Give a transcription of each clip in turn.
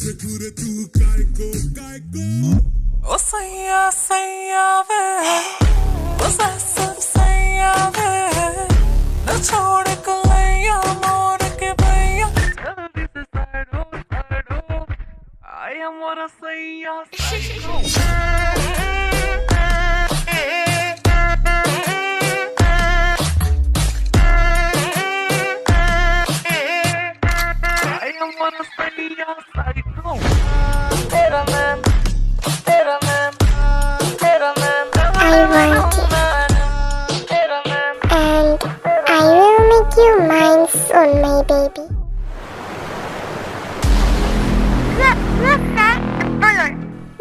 Trecure tu caico, caico O saya, saya ve O sa sab saya ve Na chode ko laya mor ke bhaiya This is side ho, side ho I am what a saya, mine soon, my baby.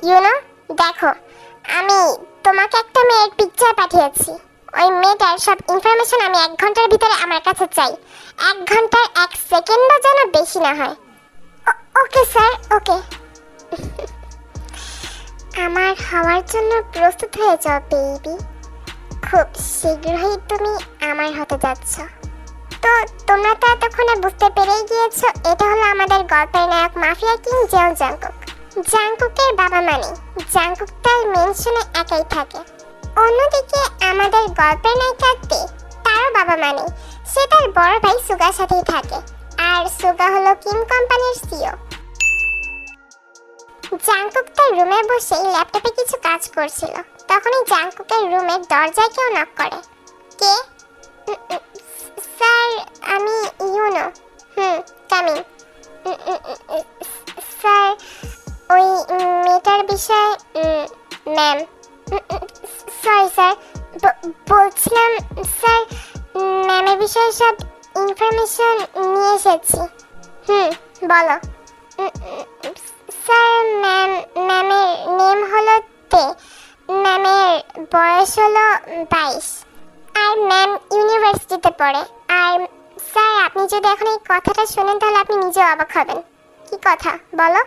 You know, দেখো আমি তোমাকে একটা মেয়ের picture পাঠিয়েছি। ওই মেয়েটার সব information আমি এক ঘণ্টার ভিতরে আমার কাছে চাই। এক ঘণ্টার এক সেকেন্ডও যেন বেশি না হয়। ওকে স্যার ওকে আমার হওয়ার জন্য প্রস্তুত হয়ে যাও বেবি খুব শীঘ্রই তুমি আমার হতে যাচ্ছ। তো তোমরা তো এতক্ষণে বুঝতে পেরেই গিয়েছো, এটা হলো আমাদের গল্পের নায়ক মাফিয়া কিং জেও জাংকুক জাংকুকের বাবা মানে জাংকুক তার মেনশনে একাই থাকে। অন্যদিকে আমাদের গল্পের নায়িকা তে তারও বাবা মানে সে তার বড় ভাই সুগার সাথেই থাকে, আর সুগা হলো কিম কোম্পানির সিও। জাংকুক তার রুমে বসে ল্যাপটপে কিছু কাজ করছিল। তখনই জাংকুকের রুমের দরজায় কেউ নক করে। কে? স্যার, আমি ইউনো। হুম কামিং স্যার, ওই মেয়েটার বিষয়ে ম্যাম। Sorry, sir. বলছিলাম, স্যার, ম্যামের বিষয়ে সব ইনফরমেশন নিয়ে এসেছি। হুম, বলো। স্যার, ম্যাম, ম্যামের নেম হলো তে। ম্যামের বয়স হলো বাইশ। আর ম্যাম ইউনিভার্সিটিতে পড়ে। আর স্যার আপনি যদি এখন এই কথাটা শোনেন তাহলে আপনি নিজেও অবাক হবেন। কি কথা? বলো।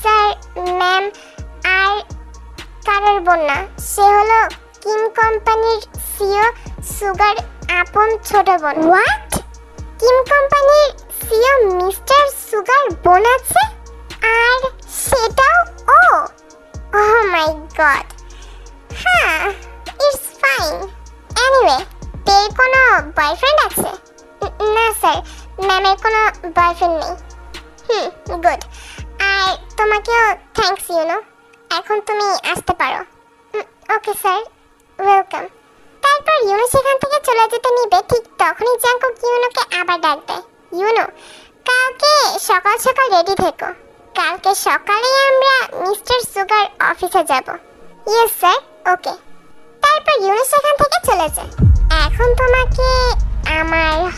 স্যার ম্যাম আর কারোর বোন না সে হলো কিম কোম্পানির সিও সুগার আপন ছোট বোন। হোয়াট কিম কোম্পানির সিও মিস্টার সুগার বোন আছে?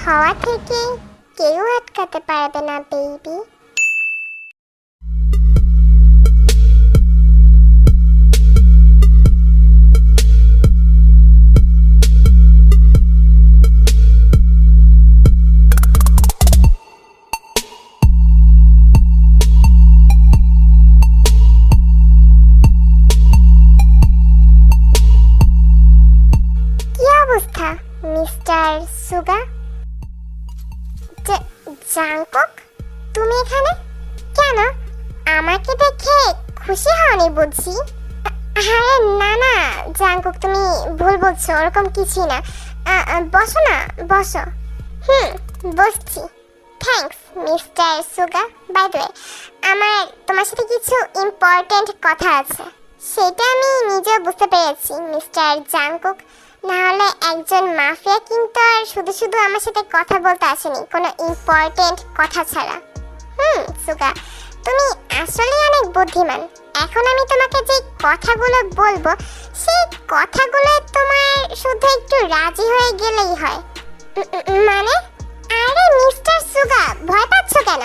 হওয়া থেকে কেউ আটকাতে পারবে না বেবি জাংকুক তুমি ভুল বলছো, ওরকম কিছুই না। বসো না, বসো। হুম, বসছি। Thanks Mister Suga by the আমার তোমার সাথে কিছু ইম্পর্ট্যান্ট কথা আছে। সেটা আমি নিজেও বুঝতে পেরেছি মিস্টার জাংকুক না হলে একজন মাফিয়া কিন্তু আর শুধু শুধু আমার সাথে কথা বলতে আসেনি, কোনো ইম্পর্ট্যান্ট কথা ছাড়া। হুম সুগা তুমি আসলেই অনেক বুদ্ধিমান। এখন আমি তোমাকে যে কথাগুলো বলব সেই কথাগুলো তোমার শুধু একটু রাজি হয়ে গেলেই হয়। মানে? আরে, মিস্টার সুগা, ভয় পাচ্ছ কেন?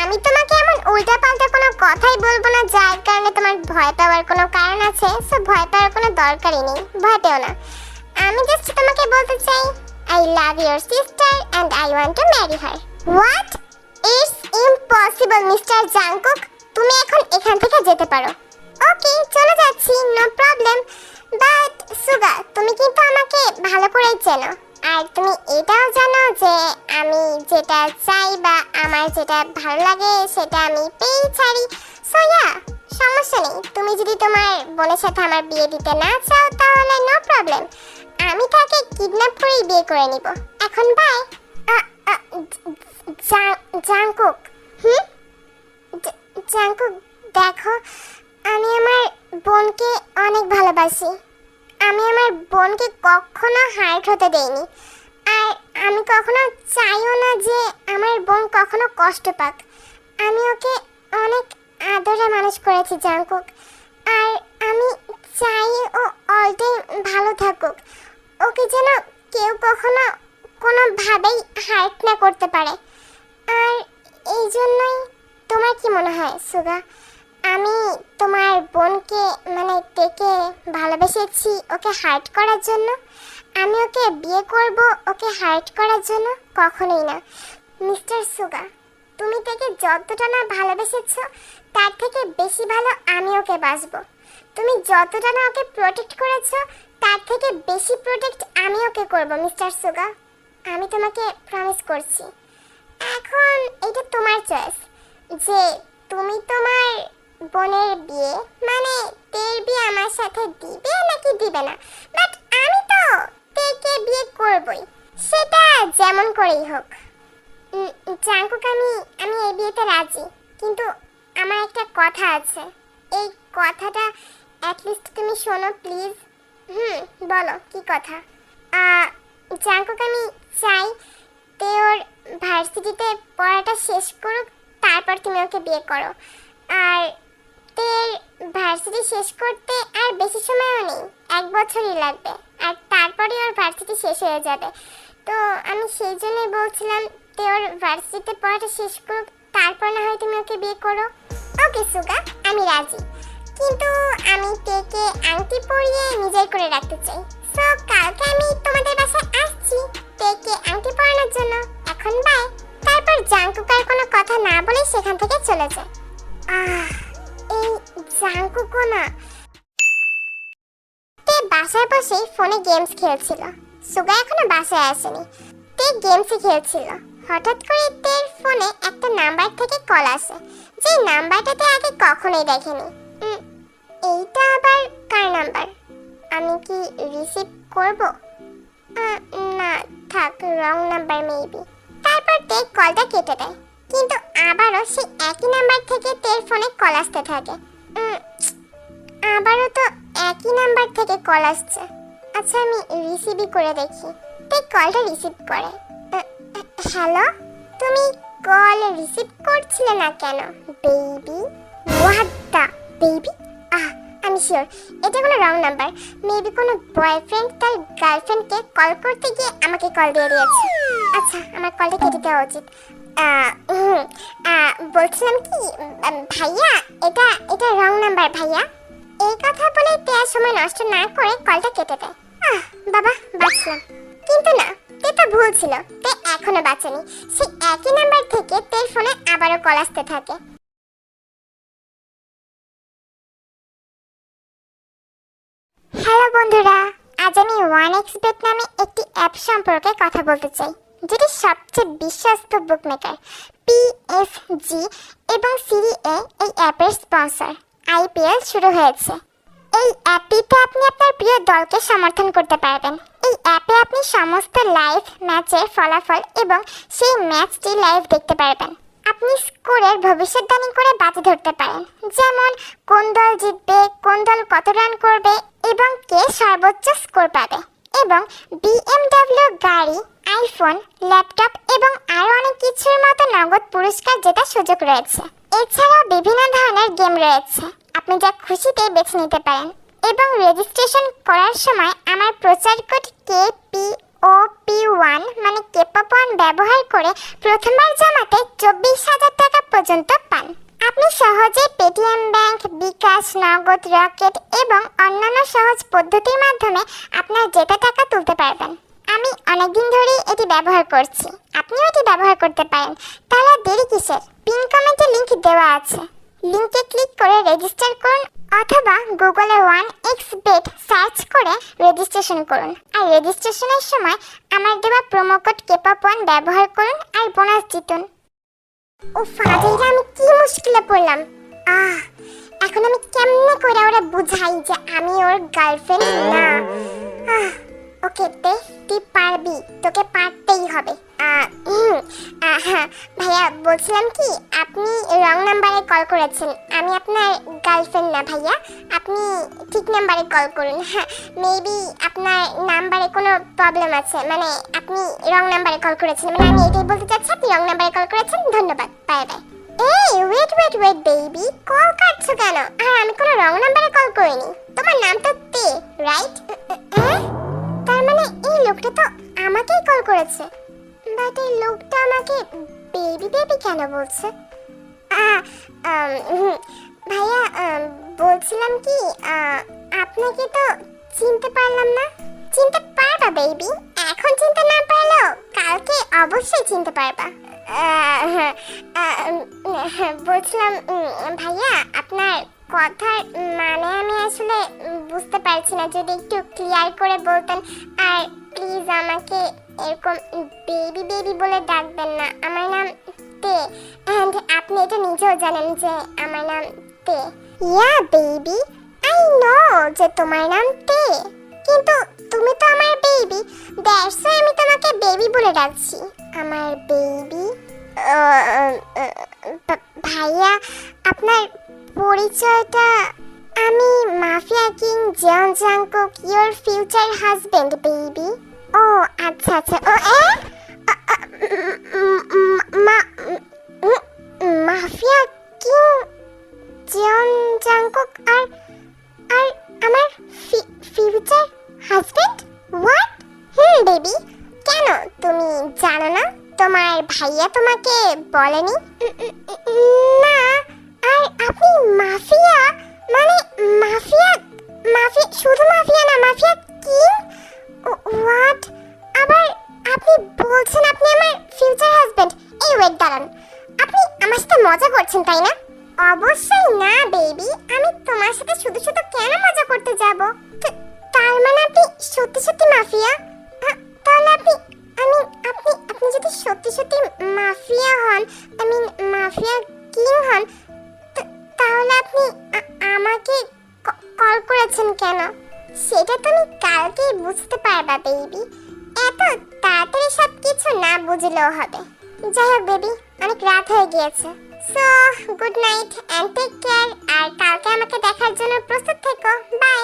আমি তোমাকে এমন উল্টাপাল্টা কোনো কথাই বলব না, যার কারণে তোমার ভয় পাওয়ার কোনো কারণ আছে, সো ভয় পাওয়ার কোনো দরকারই নেই, ভয় পেও না। আমি জাস্ট তোমাকে বলতে চাই I love your sister and I want to marry her what it's impossible Mister Jungkook তুমি এখন এখান থেকে যেতে পারো। ওকে, চলে যাচ্ছি নো প্রবলেম বাট সুগা, তুমি কিন্তু আমাকে ভালো করেই চেনো। আর তুমি এটাও জানো যে, আমি যেটা চাই বা আমার যেটা ভালো লাগে, সেটা আমি পেয়েই ছাড়ি। সো ইয়া সমস্যা নেই। তুমি যদি তোমার বোনের সাথে আমার বিয়ে দিতে না চাও, তাহলে নো প্রবলেম আমি তাকে কিডন্যাপ করেই বিয়ে করে নিব। এখন বাই জাঙ্কুক হুম জা- জাঙ্কুক দেখো আমি আমার বোনকে অনেক ভালোবাসি আমি আমার বোনকে কখনো হার্ট হতে দেইনি। আর আমি কখনো চাইও না যে আমার বোন কখনো কষ্ট পাক। আমি ওকে অনেক আদরে মানুষ করেছি, জাঙ্কুক। আর আমি চাই ও অল টাইম ভালো থাকুক। ওকে যেন কেউ কখনো কোনোভাবেই হার্ট না করতে পারে। আর এই জন্যই তোমার কি মনে হয়, সুগা? আমি তোমার বোনকে মানে তেকে ভালোবেসেছি ওকে হার্ট করার জন্য। আমি ওকে বিয়ে করব ওকে হার্ট করার জন্য কখনোই না। মিস্টার সুগা, তুমি তাকে যতটা না ভালোবেসেছ, তার থেকে বেশি ভালো আমি ওকে বাসবো তুমি যতটা না ওকে প্রোটেক্ট করেছ, তার থেকে বেশি প্রোটেক্ট আমি ওকে করব, মিস্টার সুগা। আমি তোমাকে প্রমিস করছি। এখন এটা তোমার চয়েস যে তুমি তোমার বোনের বিয়ে? মানে তের বিয়ে আমার সাথে দিবে নাকি দিবে না? বাট আমি তো তেকে বিয়ে করবই। সেটা যেমন করেই হোক। জাঙ্কুক, আমি আমি এই বিয়েতে রাজি। কিন্তু আমার একটা কথা আছে। এই কথাটা অ্যাটলিস্ট তুমি শোনো প্লিজ হুম, বলো, কি কথা? জাঙ্কুক, আমি চাই তে ওর ভার্সিটিতে পড়াটা শেষ করুক, তারপর তুমি ওকে বিয়ে করো। আর তের ভার্সিটি শেষ করতে আর বেশি সময়ও নেই, এক বছরই লাগবে। আর তারপরে ওর ভার্সিটি শেষ হয়ে যাবে। তো আমি সেই জন্যই বলছিলাম, তে ওর ভার্সিটিতে পড়াটা শেষ করুক, তারপর না হয় তুমি ওকে বিয়ে করো। ওকে, সুগা, আমি রাজি। কিন্তু আমি তেকে আংটি পরিয়ে নিজের করে রাখতে চাই। সো কালকে আমি তোমাদের বাসায় আসছি তেকে আংটি পরানোর জন্য। এখন বাই তারপর জাঙ্কুকার কোনো কথা না বলে সেখান থেকে চলে যায়। আহ। জাঙ্কুকও না তে বাসায় বসে ফোনে গেমস খেলছিল। সুগা এখনও বাসায় আসেনি। তে গেমসই খেলছিল। হঠাৎ করে তের ফোনে একটা নাম্বার থেকে কল আসে। যে নাম্বারটাতে আগে কখনোই দেখেনি। এইটা আবার কার নাম্বার? আমি কি রিসিভ করব? না, থাক, রং নাম্বার মেবি। তারপর তে কলটা কেটে দেয়। কিন্তু আবারও সেই একই নাম্বার থেকে তের ফোনে কল আসতে থাকে। আবারও তো একই নাম্বার থেকে কল আসছে। আচ্ছা আমি রিসিভই করে দেখি। তে কলটা রিসিভ করে। হ্যালো তুমি কল রিসিভ করছিলে না কেন? বেবি হোয়াট বেবি আহ, আমি শিওর এটা কোনো রং নাম্বার মেবি কোনো বয়ফ্রেন্ড তার গার্লফ্রেন্ডকে কল করতে গিয়ে আমাকে কল দিয়ে দিয়েছে। আচ্ছা আমার কলটা কেটে দেওয়া উচিত। বলছিলাম কি ভাইয়া, এটা এটা রং নাম্বার ভাইয়া। এই কথা বলে তেয়ার সময় নষ্ট না করে কলটা কেটে দেয়। আহ, বাবা, বাঁচলাম। কিন্তু না, তে তো ভুল ছিল। তে এখনও বাঁচেনি। সেই একই নাম্বার থেকে তের ফোনে আবারও কল আসতে থাকে। হ্যালো বন্ধুরা, আজ আমি ওয়ান এক্স বেট নামে একটি অ্যাপ সম্পর্কে কথা বলতে চাই। যেটি সবচেয়ে বিশ্বস্ত বুকমেকার পিএফজি এবং সিরি এ এই অ্যাপের স্পন্সর আইপিএল শুরু হয়েছে। এই অ্যাপটিতে আপনি আপনার প্রিয় দলকে সমর্থন করতে পারবেন। এই অ্যাপে আপনি সমস্ত লাইভ ম্যাচের ফলাফল এবং সেই ম্যাচটি লাইভ দেখতে পারবেন। আপনি স্কোরের ভবিষ্যৎবাণী করে বাজি ধরতে পারেন। যেমন, কোন দল জিতবে, কোন দল কত রান করবে এবং কে সর্বোচ্চ স্কোর পাবে। এবং বিএমডব্লিউ গাড়ি আইফোন ল্যাপটপ এবং আরও অনেক কিছুর মতো নগদ পুরস্কার জেতার সুযোগ রয়েছে। এছাড়া বিভিন্ন ধরনের গেম রয়েছে। আপনি যা খুশিতে বেছে নিতে পারেন। এবং রেজিস্ট্রেশন করার সময় আমার প্রচার code K P O P one মানে কেপপ ওয়ান ব্যবহার করে প্রথমবার জমাতে চব্বিশ হাজার টাকা পর্যন্ত পান। আপনি সহজে পেটিএম ব্যাংক, বিকাশ, নগদ, রকেট এবং অন্যান্য সহজ পদ্ধতির মাধ্যমে আপনার জেতা টাকা তুলতে পারবেন। আমি অনেকদিন ধরেই এটি ব্যবহার করছি। আপনিও এটি ব্যবহার করতে পারেন। তাহলে দেরি কিসের? পিন কমেন্টে লিংক দেওয়া আছে। লিঙ্কে ক্লিক করে রেজিস্টার করুন অথবা গুগলে ওয়ান এক্স বেট সার্চ করে রেজিস্ট্রেশন করুন। আর রেজিস্ট্রেশনের সময় আমার দেওয়া প্রোমো কোড কেপপ ওয়ান ব্যবহার করুন আর বোনাস জিতুন। ও ফাদিরা আমি কি মুশকিলে পড়লাম? আহ এখন আমি কেমনে করে ওরা বুঝাই যে আমি ওর গার্লফ্রেন্ড না? আহ, তে তুই পারবি তোকে পারতেই হবে। হ্যাঁ, ভাইয়া বলছিলাম কি আপনি রং নাম্বারে কল করেছেন। আমি আপনার গার্লফ্রেন্ড না ভাইয়া আপনি ঠিক নাম্বারে কল করুন হ্যাঁ। মেবি আপনার নাম্বারে কোনো প্রবলেম আছে মানে আপনি রং নাম্বারে কল করেছেন। মানে আমি এটাই বলতে চাচ্ছি আপনি রং নাম্বারে কল করেছেন ধন্যবাদ বাই বাই এই wait wait wait baby call কাটছো কেন? আর আমি কোনো রং নাম্বারে কল করিনি। তোমার নাম তো তে রাইট মানে এই লোকটা তো আমাকেই কল করেছে। বাট এই লোকটা আমাকে বেবি বেবি কেন বলছে? ভাইয়া বলছিলাম কি আপনাকে তো চিনতে পারলাম না। চিনতে পারবা বেবি এখন চিনতে না পারলেও কালকে অবশ্যই চিনতে পারবা। হ্যাঁ, হ্যাঁ, বলছিলাম ভাইয়া আপনার কথার মানে আমি আসলে বুঝতে পারছি না। যদি একটু ক্লিয়ার করে বলতেন, আর প্লিজ আমাকে এরকম বেবি বেবি বলে ডাকবেন না। আমার নাম তে। অ্যান্ড আপনি এটা নিজেও জানেন যে আমার নাম তে। ইয়া বেবি আই নো যে তোমার নাম তে। কিন্তু তুমি তো আমার বেবি দ্যাটস আমি তোমাকে বেবি বলে ডাকছি। আমার বেবি ভাইয়া, আপনার পরিচয়টা, আমি mafia king Jeon Jungkook your future husband baby ও আচ্ছা আচ্ছা ও, এ? মাফিয়া কিং জিয়ন জাংকুক আর আর আমার future husband? What? Hmm baby কেন, তুমি জানো না? তোমার ভাইয়া তোমাকে বলেনি? মাফিয়া? মানে মাফিয়া? মাফিয়া শুধু মাফিয়া না, মাফিয়া কিং? হোয়াট আবার আপনি বলছেন আপনি আমার ফিউচার হাজবেন্ড এই ওয়েট দাঁড়ান। আপনি আমার সাথে মজা করছেন, তাই না? আমাকে কল করেছেন কেন? সেটা তুমি কালকেই বুঝতে পারবা বেবি এত তাড়াতাড়ি সব কিছু না বুঝলেও হবে। যাই হোক বেবি অনেক রাত হয়ে গিয়েছে। So good night and take care আর কালকে আমাকে দেখার জন্য প্রস্তুত থেকো। বাই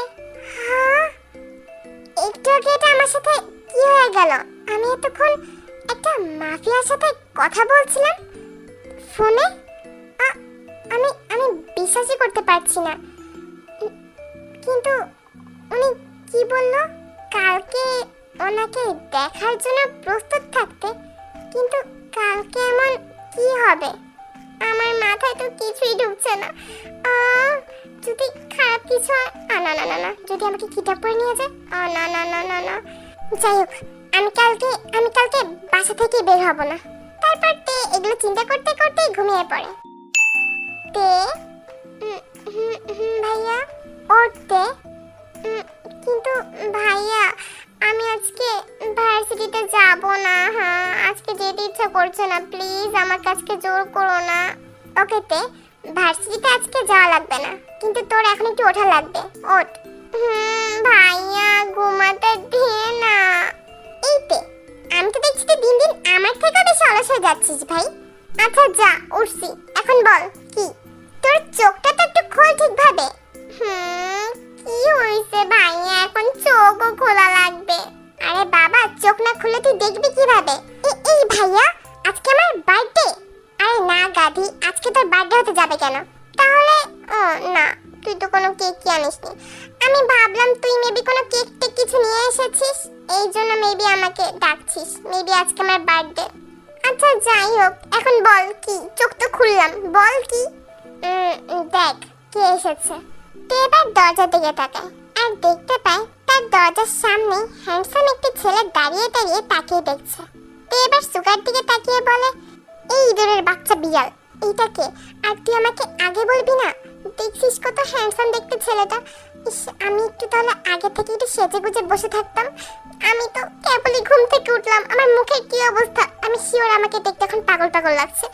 হ্যাঁ? একটু আগে এটা আমার সাথে কি হয়ে গেল? আমি এতক্ষণ একটা মাফিয়ার সাথে কথা বলছিলাম। ফোনে? আমি আমি বিশ্বাসই করতে পারছি না। কিন্তু উনি কি বলল? কালকে ওনাকে দেখার জন্য প্রস্তুত থাকতে। কিন্তু কালকে এমন কি হবে? আমার মাথায় তো কিছুই ঢুকছে না। যদি খারাপ কিছু হয় না না না না যদি আমাকে কিডন্যাপ করে নিয়ে যায় আ, না না না না না। যাই হোক আমি কালকে আমি কালকে বাসা থেকে বের হব না। তারপর তে এগুলো চিন্তা করতে করতেই ঘুমিয়ে পড়ে। তে ভাইয়া। ওর তে উম, কিন্তু ভাইয়া আমি আজকে ভার্সিটিতে যাব না হ্যাঁ? আজকে যেতে ইচ্ছা করছে না প্লিজ আমার কাছকে জোর করো না। ওকে তে ভার্সিটিতে আজকে যাওয়া লাগবে না কিন্তু তোর এখন একটু ওঠা লাগবে ওঠ। হুম ভাইয়া ঘুমাতে দিয়ে না। এই তে আমি তো দেখছি তুই দিন দিন আমার থেকেও বেশি অলস হয়ে যাচ্ছিস ভাই। আচ্ছা যা উঠছি এখন বল কি? তোর চোখটা তো একটু খোল ঠিকভাবে। হুম, কি হয়েছে ভাইয়া এখন চোখও খোলা লাগবে। আরে বাবা, চোখ না খুলে তুই দেখবি কীভাবে? এই ভাইয়া, আজকে আমার বার্থডে। আরে না, গাধি, আজকে তোর বার্থডে হতে যাবে কেন? তাহলে, ও, না, তুই তো কোনো কেক কি আনিসনি। আমি ভাবলাম তুই মেবি কোনো কেক টেক কিছু নিয়ে এসেছিস। এই জন্য মেবি আমাকে ডাকছিস। মেবি আজকে আমার বার্থডে। আচ্ছা যাই হোক, এখন বল কি? চোখ তো খুললাম, বল কি? দেখ, কে এসেছে? এবার দরজা দিকে তাকায় আর দেখতে পায় তার দরজার সামনে হ্যান্ডসাম একটি ছেলে দাঁড়িয়ে দাঁড়িয়ে তাকিয়ে দেখছে। এবার সুগার দিকে তাকিয়ে বলে, এই ইঁদুরের বাচ্চা বিড়াল এইটাকে আর তুই আমাকে আগে বলবি না? দেখছিস কত হ্যান্ডসাম দেখতে ছেলেটা। ইস, আমি একটু তাহলে আগে থেকে একটু সেজে গুজে বসে থাকতাম। আমি তো কেবলই ঘুম থেকে উঠলাম, আমার মুখের কি অবস্থা? আমি শিওর আমাকে দেখতে এখন পাগল পাগল লাগছে।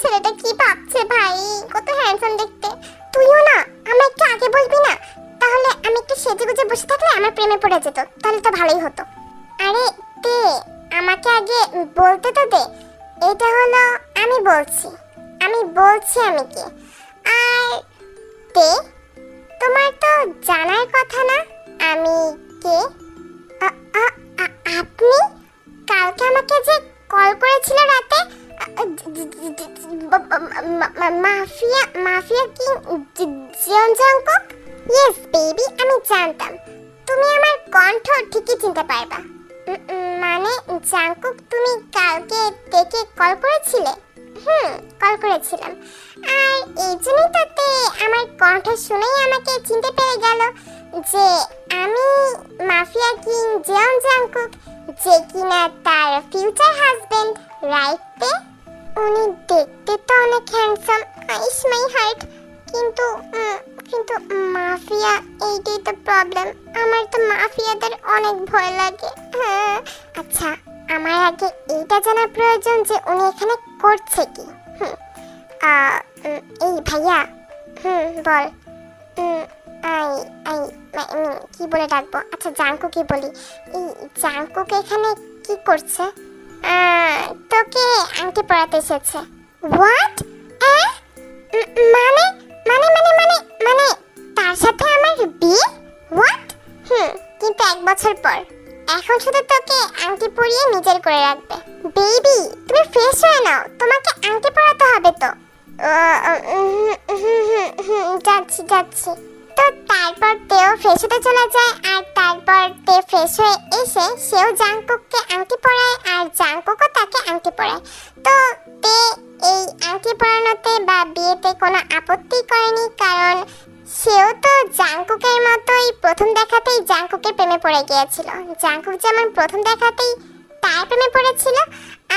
ছেলেটা কি ভাবছে ভাই? কত হ্যান্ডসাম দেখতে। তুইও না আমায় একটু আগে বলবি না? তাহলে আমি একটু সেজে গুজে বসে থাকলে আমার প্রেমে পড়ে যেত, তাহলে তো ভালোই হতো। আরে তে, আমাকে আগে বলতে তো দে, এটা হলো আমি বলছি আমি বলছি আমি কে। আর তে, তোমার তো জানার কথা না, আমি কে? আপনি? কালকে আমাকে যে কল করেছিল রাতে মাফিয়া মাফিয়া কি? জিয়ন ইয়েস বেবি আমি জানতাম। তুমি আমার কণ্ঠ ঠিকই চিনতে পারবা। মানে জাঙ্কুক তুমি কালকে দেখে কল করেছিলে? হুম, কল করেছিলাম। আর এই জন্যই তো তে আমার কণ্ঠ শুনেই আমাকে চিনতে পেরে গেল যে আমি মাফিয়া কিং জিয়ন জাংকুক, যে কিনা তার ফিউচার হাজবেন্ড রাইট উনি দেখতে তো অনেক হ্যান্ডসাম আইস মাই হার্ট কিন্তু কিন্তু মাফিয়া, এইটাই তো প্রবলেম আমার তো মাফিয়াদের অনেক ভয় লাগে। হ্যাঁ আচ্ছা আমার আগে এইটা জানার প্রয়োজন যে উনি এখানে করছে কি? হুম এই ভাইয়া, হুম, বল। আই আই কি বলে ডাকবো? আচ্ছা জাঙ্কুকে বলি। এই জাঙ্কুকে এখানে কি করছে? তোকে আংটি পরাতে এসেছে। হোয়াট মানে? মানে মানে মানে মানে তার সাথে আমার বিয়ে? হোয়াট হুম, কিন্তু এক বছর পর। এখন শুধু তোকে আংটি পরিয়ে নিজের করে রাখবে। বেবি তুমি ফ্রেশ হয়ে নাও। তোমাকে আংটি পরাতে হবে তো। যাচ্ছি যাচ্ছি। তো তারপর তেও ফ্রেশ চলে যায় আর তারপর তে ফ্রেশ হয়ে এসে সেও জাংকুককে আংটি পরায় আর জাংকুকও তাকে আংটি পরায়। তো তে এই আংটি পরানোতে বা বিয়েতে কোনো আপত্তি করেনি কারণ সেও তো জাংকুকের মতোই প্রথম দেখাতেই জাংকুকের প্রেমে পড়ে গিয়েছিল। জাংকুক যেমন প্রথম দেখাতেই তার প্রেমে পড়েছিল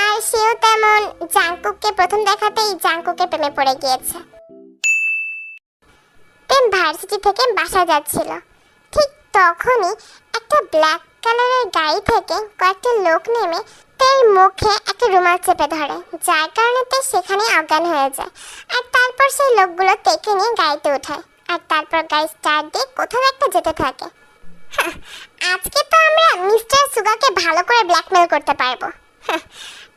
আর সেও তেমন জাংকুককে প্রথম দেখাতেই জাংকুকের প্রেমে পড়ে গিয়েছে। ভার্সিটি থেকে বাসা যাচ্ছিল। ঠিক তখনই একটা ব্ল্যাক কালারের গাড়ি থেকে কয়েকটা লোক নেমে তের মুখে একটা রুমাল চেপে ধরে, যার কারণে তে সেখানে অজ্ঞান হয়ে যায়। আর তারপর সেই লোকগুলো তেকে নিয়ে গাড়িতে ওঠায় আর তারপর গাড়ি স্টার্ট দিয়ে কোথাও একটা যেতে থাকে। আজকে তো আমরা মিস্টার সুগাকে ভালো করে ব্ল্যাকমেল করতে পারব।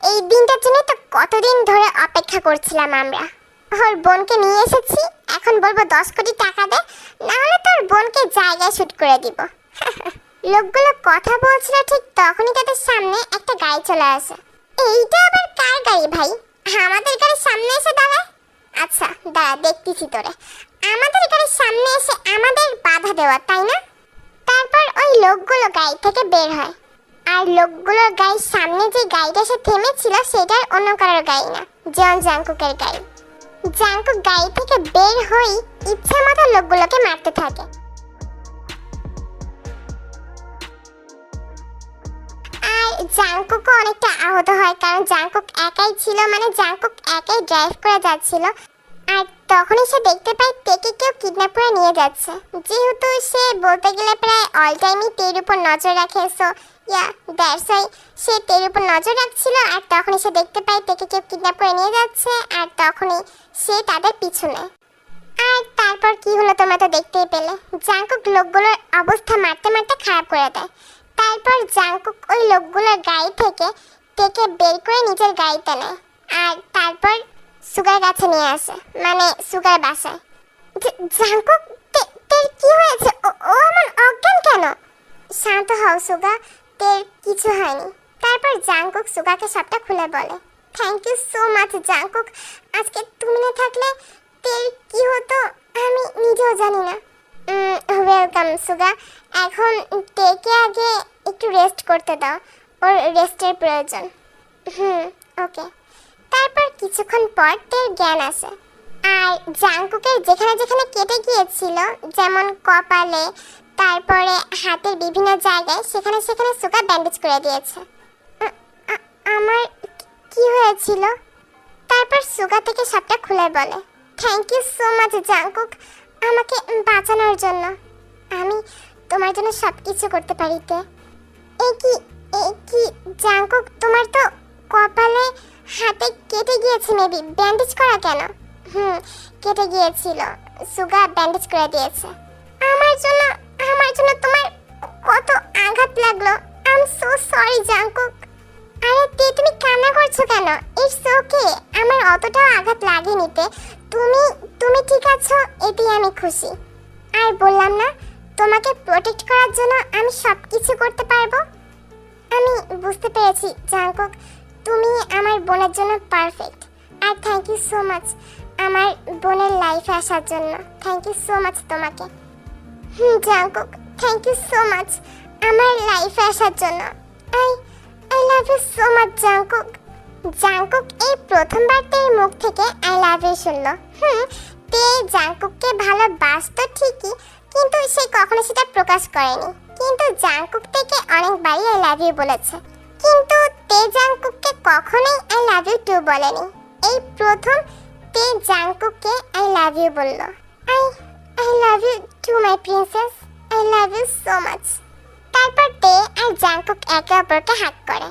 এই দিনটার জন্য তো কতদিন ধরে অপেক্ষা করছিলাম আমরা। ওর বোনকে নিয়ে এসেছি। এখন বলব দশ কোটি টাকা দে না হলে তোর বোনকে জায়গায় শুট করে দিব। লোকগুলো কথা বলছিল ঠিক তখনই তাদের সামনে একটা গাড়ি চলে আসে। এইটা আবার কার গাড়ি ভাই? আমাদের গাড়ির সামনে এসে দাঁড়ায়? আচ্ছা দাঁড়া, দেখতেছি তোরে। আমাদের গাড়ির সামনে এসে আমাদের বাধা দেওয়া, তাই না? তারপর ওই লোকগুলো গাড়ি থেকে বের হয়। আর লোকগুলোর গাড়ির সামনে যে গাড়িটা এসে থেমেছিল, সেটার অন্য কারোর গাড়ি না, জন জাংকুকের গাড়ি। জাংকুক গাড়ি থেকে বের হয়ে ইচ্ছা মতো লোকগুলোকে মারতে থাকে। আর জাংকুকও অনেকটা আহত হয়, কারণ জাঙ্কুক একাই ছিল মানে জাঙ্কুক একাই ড্রাইভ করে যাচ্ছিল। আর তখনই সে দেখতে পায় তেকে কেউ কিডন্যাপ করে নিয়ে যাচ্ছে। যেহেতু সে বলতে গেলে প্রায় অল টাইমই তের উপর নজর রাখে সো ইয়া দ্যাটস ওয়াই সে তের উপর নজর রাখছিল। আর তখনই সে দেখতে পায় তেকে কেউ কিডন্যাপ করে নিয়ে যাচ্ছে, আর তখনই সে তাদের পিছু নেয়। আর তারপর কি হলো তোমরা তো দেখতেই পেলে। জাংকুক লোকগুলোর অবস্থা মারতে মারতে খারাপ করে দেয়। তারপর জাংকুক ওই লোকগুলোর গাড়ি থেকে তেকে বের করে নিজের গাড়িতে নেয়। আর তারপর সুগার কাছে নিয়ে আসে মানে সুগার বাসায়। জ- জাংকুক তে- তের কি হয়েছে? ও- এমন অজ্ঞান কেন? শান্ত হও, সুগা, তের কিছু হয়নি। তারপর জাংকুক সুগাকে সবটা খুলে বলে thank you so much Jungkook আজকে তুমি না থাকলে তের কি হতো আমি নিজেও জানি না। ওয়েলকাম সুগা। এখন তেকে আগে একটু রেস্ট করতে দাও, ওর রেস্টের প্রয়োজন। হুম ওকে তারপর কিছুক্ষণ পর তের জ্ঞান আসে। আর জাংকুকের যেখানে যেখানে কেটে গিয়েছিল, যেমন কপালে, তারপরে হাতের বিভিন্ন জায়গায়, সেখানে সেখানে সুগা ব্যান্ডেজ করে দিয়েছে। আমার কি হয়েছিল? তারপর সুগা থেকে সবটা খুলে বলে thank you so much Jungkook, আমাকে বাঁচানোর জন্য। আমি তোমার জন্য সব কিছু করতে পারি তে এ কি এ কি, জাঙ্কুক গিয়েছে মেবি ব্যান্ডেজ করা কেন? হুম, কেটে গিয়েছিল। সুগা ব্যান্ডেজ করে দিয়েছে। আমার জন্য আমার জন্য তোমার কত আঘাত লাগল। I am so sorry Jungkook আরে, তে, তুমি কান্না করছ কেন? ইটস ওকে আমার অতটাও আঘাত লাগেনি তে। তুমি তুমি ঠিক আছো, এতেই আমি খুশি। আর বললাম না, তোমাকে প্রোটেক্ট করার জন্য আমি সব কিছু করতে পারব? আমি বুঝতে পেরেছি জাঙ্কুক তুমি আমার বোনের জন্য পারফেক্ট আর থ্যাংক ইউ সো মাচ আমার বোনের লাইফে আসার জন্য। থ্যাংক ইউ সো মাচ তোমাকে। হুম, Jungkook thank you so much আমার লাইফে আসার জন্য। I I love you so much Jungkook. Jungkook এই প্রথমবার মুখ থেকে আই লাভ ইউ শুনলো। হুম, তে জাঙ্কুককে ভালোবাসতো ঠিকই, কিন্তু সে কখনো সেটা প্রকাশ করেনি। কিন্তু জাঙ্কুক থেকে অনেকবারই আই লাভ ইউ বলেছে। কিন্তু তে কখনোই আই লাভ ইউ টু বলেনি। এই প্রথম তে আই লাভ ইউ বলল। I I love you to my princess I love you so much তারপর তে আর জাঙ্কুক একে অপরকে হাত করে।